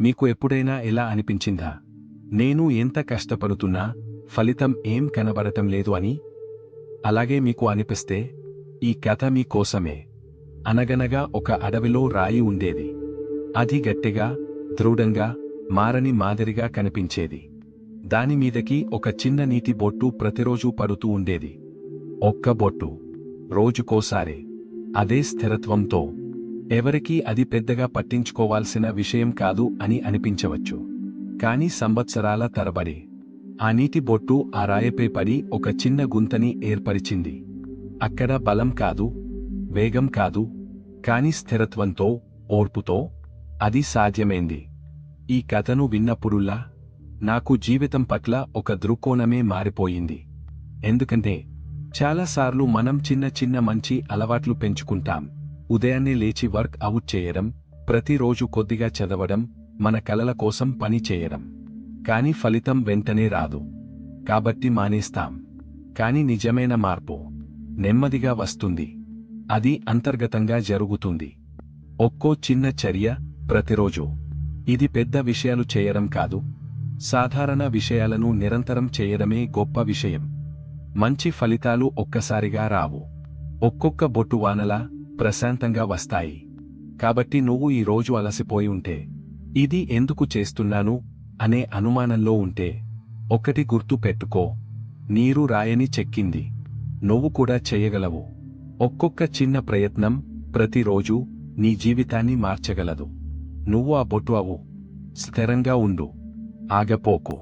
మీకు ఎప్పుడైనా ఎలా అనిపించిందా? నేను ఎంత కష్టపడుతున్నా ఫలితం ఏం కనబడటం లేదు అని? అలాగే మీకు అనిపిస్తే ఈ కథ మీకోసమే అనగనగా ఒక అడవిలో రాయి ఉండేది. అది గట్టిగా దృఢంగా మారని మాదిరిగా కనిపించేది. దానిమీదకి ఒక చిన్న నీటి బొట్టు ప్రతిరోజూ పడుతూ ఉండేది. ఒక్క బొట్టు. రోజుకోసారి. అదే స్థిరత్వంతో. ఎవరికీ అది పెద్దగా పట్టించుకోవాల్సిన విషయం కాదు అని అనిపించవచ్చు. కాని సంవత్సరాల తరబడి ఆ నీటి బొట్టు ఆ రాయపై పడి ఒక చిన్న గుంతని ఏర్పరిచింది. అక్కడ బలం కాదు వేగం కాదు కాని స్థిరత్వంతో ఓర్పుతో అది సాధ్యమైంది. ఈ కథను విన్నప్పుడుల్లా నాకు జీవితం పట్ల ఒక దృక్కోణమే మారిపోయింది. ఎందుకంటే చాలాసార్లు మనం చిన్న చిన్న మంచి అలవాట్లు పెంచుకుంటాం. ఉదయాన్నే లేచి వర్క్ అవుట్ చేయడం ప్రతిరోజు కొద్దిగా చదవడం మన కలల కోసం పని చేయడం. కాని ఫలితం వెంటనే రాదు. కాబట్టి మానేస్తాం. కాని నిజమైన మార్పు. నెమ్మదిగా వస్తుంది. అది అంతర్గతంగా జరుగుతుంది. ఒక్కో చిన్న చర్య ప్రతిరోజు. ఇది పెద్ద విషయాలు చేయడం కాదు. సాధారణ విషయాలను నిరంతరం చేయడమే గొప్ప విషయం. మంచి ఫలితాలు ఒక్కసారిగా రావు. ఒక్కొక్క బొట్టు వానలా ప్రశాంతంగా వస్తాయి. కాబట్టి నువ్వు ఈ రోజు అలసిపోయి ఉంటే ఇది ఎందుకు చేస్తున్నాను అనే అనుమానంలో ఉంటే ఒకటి గుర్తు పెట్టుకో. నీరు రాయని చెక్కింది. నువ్వు కూడా చేయగలవు. ఒక్కొక్క చిన్న ప్రయత్నం ప్రతిరోజు నీ జీవితాన్ని మార్చగలదు. నువ్వు ఆ బొట్టు అవు. స్థిరంగా ఉండు. ఆగపోకు.